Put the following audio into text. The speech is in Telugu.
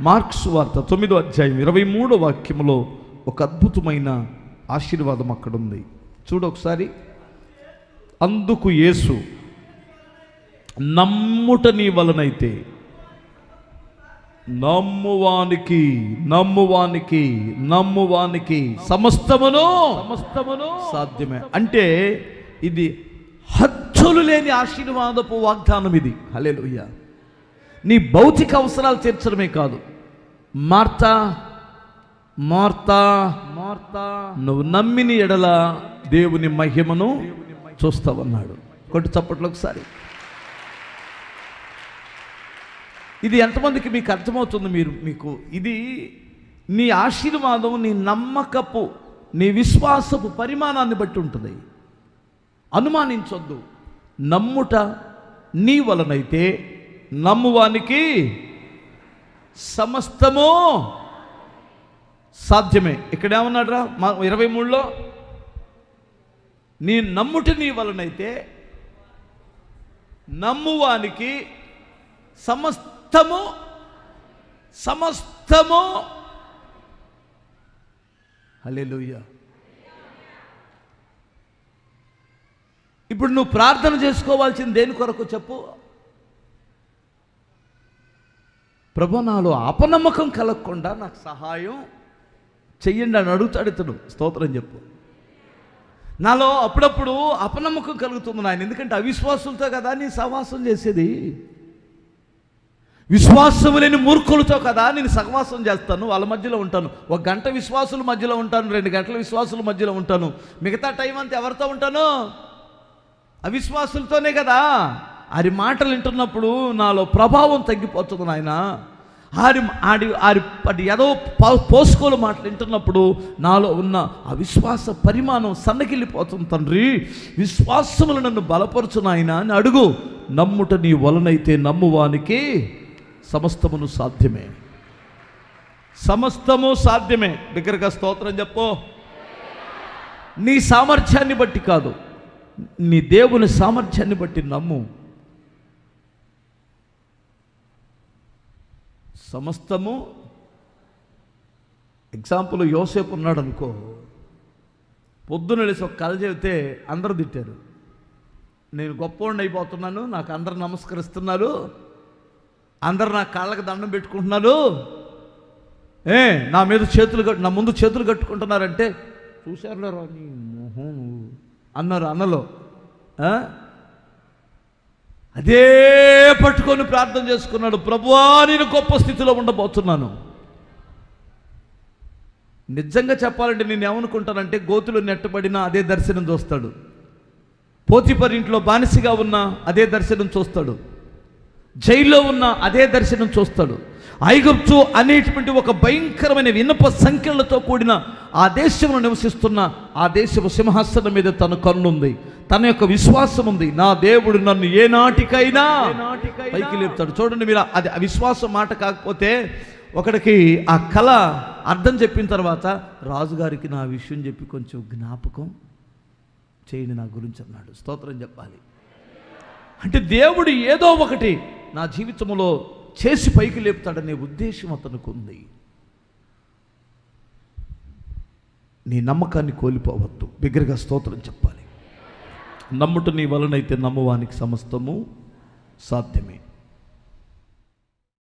మార్క్స్ వార్త తొమ్మిదో అధ్యాయం ఇరవై మూడో వాక్యములో ఒక అద్భుతమైన ఆశీర్వాదం అక్కడ ఉంది చూడు ఒకసారి. అందుకు యేసు నమ్ముట నీ వలనైతే నమ్మువానికి నమ్మువానికి నమ్మువానికి సమస్తమును సమస్తమును సాధ్యమే. అంటే ఇది హద్దులు లేని ఆశీర్వాదపు వాగ్దానం ఇది. హల్లెలూయా. నీ భౌతిక అవసరాలు తీర్చడమే కాదు. Martha Martha Martha. నువ్వు నమ్మిన ఎడల దేవుని మహిమను చూస్తావన్నాడు. కొట్టు చప్పట్లు ఒకసారి. ఇది ఎంతమందికి మీకు అర్థమవుతుంది మీరు మీకు? ఇది నీ ఆశీర్వాదం నీ నమ్మకపు నీ విశ్వాసపు పరిమాణాన్ని బట్టి ఉంటుంది. అనుమానించొద్దు. నమ్ముట నీ వలనైతే నమ్మువానికి సమస్తము సాధ్యమే. ఇక్కడ ఏమన్నాడు రా మా ఇరవై మూడులో నీ నమ్ముట నీ వలనైతే నమ్మువానికి సమస్తము సమస్తము హల్లెలూయా. ఇప్పుడు నువ్వు ప్రార్థన చేసుకోవాల్సింది దేని కొరకు చెప్పు? ప్రభు నాలో అపనమ్మకం కలగకుండా నాకు సహాయం చెయ్యండి అని అడుగుతాడు ఇతడు. స్తోత్రం చెప్పు. నాలో అప్పుడప్పుడు అపనమ్మకం కలుగుతుంది నాయన. ఎందుకంటే అవిశ్వాసులతో కదా నీ సహవాసం చేసేది. విశ్వాసం లేని మూర్ఖులతో కదా నేను సహవాసం చేస్తాను. వాళ్ళ మధ్యలో ఉంటాను. ఒక గంట విశ్వాసుల మధ్యలో ఉంటాను. రెండు గంటల విశ్వాసుల మధ్యలో ఉంటాను. మిగతా టైం అంతా ఎవరితో ఉంటాను? అవిశ్వాసులతోనే కదా. ఆరి మాటలు వింటున్నప్పుడు నాలో ప్రభావం తగ్గిపోతుంది నాయన. ఆరి ఆడి ఆరి అది ఏదో పోసుకోలు మాటలు వింటున్నప్పుడు నాలో ఉన్న అవిశ్వాస పరిమాణం సన్నగిల్లిపోతుంది తండ్రి. విశ్వాసములు నన్ను బలపరచు నాయన అని అడుగు. నమ్ముట నీ వలనైతే నమ్మువానికి సమస్తమును సాధ్యమే. సమస్తము సాధ్యమే. దగ్గరగా స్తోత్రం చెప్పు. నీ సామర్థ్యాన్ని బట్టి కాదు. నీ దేవుని సామర్థ్యాన్ని బట్టి నమ్ము. సమస్తము ఎగ్జాంపుల్ యోసేపు ఉన్నాడు అనుకో పొద్దున లేచి ఒక కళ చెబితే అందరు తిట్టారు. నేను గొప్పవాడిని అయిపోతున్నాను నాకు అందరు నమస్కరిస్తున్నారు అందరు నా కాళ్ళకి దండం పెట్టుకుంటున్నారు. ఏ నా మీద చేతులు కట్టు నా ముందు చేతులు కట్టుకుంటున్నారంటే చూశారులేరా నీ మొహం. అన్నారు అన్నలో. అదే పట్టుకొని ప్రార్థన చేసుకున్నాడు. ప్రభువా నేను గొప్ప స్థితిలో ఉండబోతున్నాను. నిజంగా చెప్పాలంటే నేను ఏమనుకుంటానంటే గోతులు నెట్టబడిన అదే దర్శనం చూస్తాడు. పోతిపరి ఇంట్లో బానిసగా ఉన్న అదే దర్శనం చూస్తాడు. జైల్లో ఉన్న అదే దర్శనం చూస్తాడు. ఐగుప్తు అనేటువంటి ఒక భయంకరమైన వినప సంఖ్యలతో కూడిన ఆ దేశంలో నివసిస్తున్న ఆ దేశపు సింహాసనం మీద తన కన్నుంది. తన యొక్క విశ్వాసం ఉంది. నా దేవుడు నన్ను ఏ నాటికైనా పైకి లేపుతాడు. చూడండి మీరు అది ఆ విశ్వాసం మాట కాకపోతే ఒకడికి ఆ కళ అర్థం చెప్పిన తర్వాత రాజుగారికి నా విషయం చెప్పి కొంచెం జ్ఞాపకం చేయండి నా గురించి అన్నాడు. స్తోత్రం చెప్పాలి. అంటే దేవుడు ఏదో ఒకటి నా జీవితంలో చేసి పైకి లేపుతాడనే ఉద్దేశం అతనికి ఉంది. నీ నమ్మకాన్ని కోల్పోవద్దు. బిగ్గరగా స్తోత్రం చెప్పాలి. నమ్ముట నీ వలనైతే నమ్మవానికి సమస్తము సాధ్యమే.